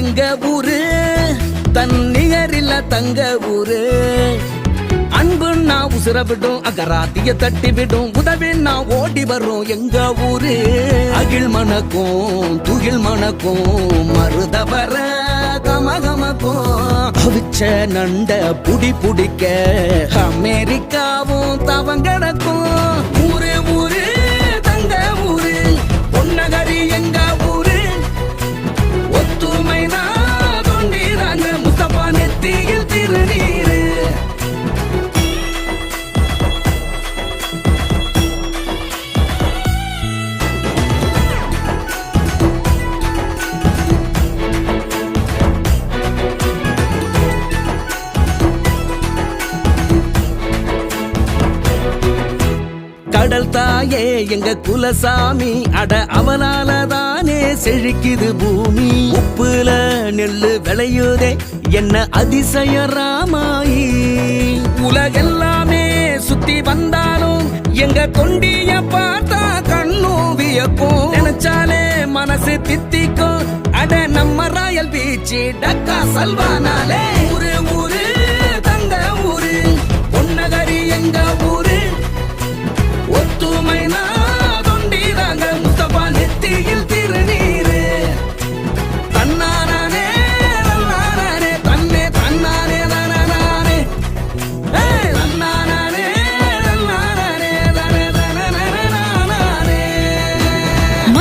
எங்க ஊரு? தன் நிகரில்ல தங்க ஊரு. அன்புன்னா உசுர விடும் அகராத்திய தட்டி விடும் உதவின்னா ஓடி வரும் எங்க ஊரு? அகில் மணக்கும் துகில் மணக்கும் மருதவர கமகமக்கும். அவிச்ச நண்ட புடி புடிக்க அமெரிக்காவும் தவங்கடக்கும் கடல் தாயே எங்க குலசாமி அட அவனால தானே செழிக்குது பூமி. உப்புல நெல்லு விளையுதே என்ன அதிசய ராமாயி. உலகெல்லாமே சுத்தி வந்தாலும் எங்க தொண்டிய பார்த்தா கண்ணும் வியக்கும். நினைச்சாலே மனசு தித்திக்கும். அட நம்ம ராயல் பீச்சு டக்கா சல்வானாலே.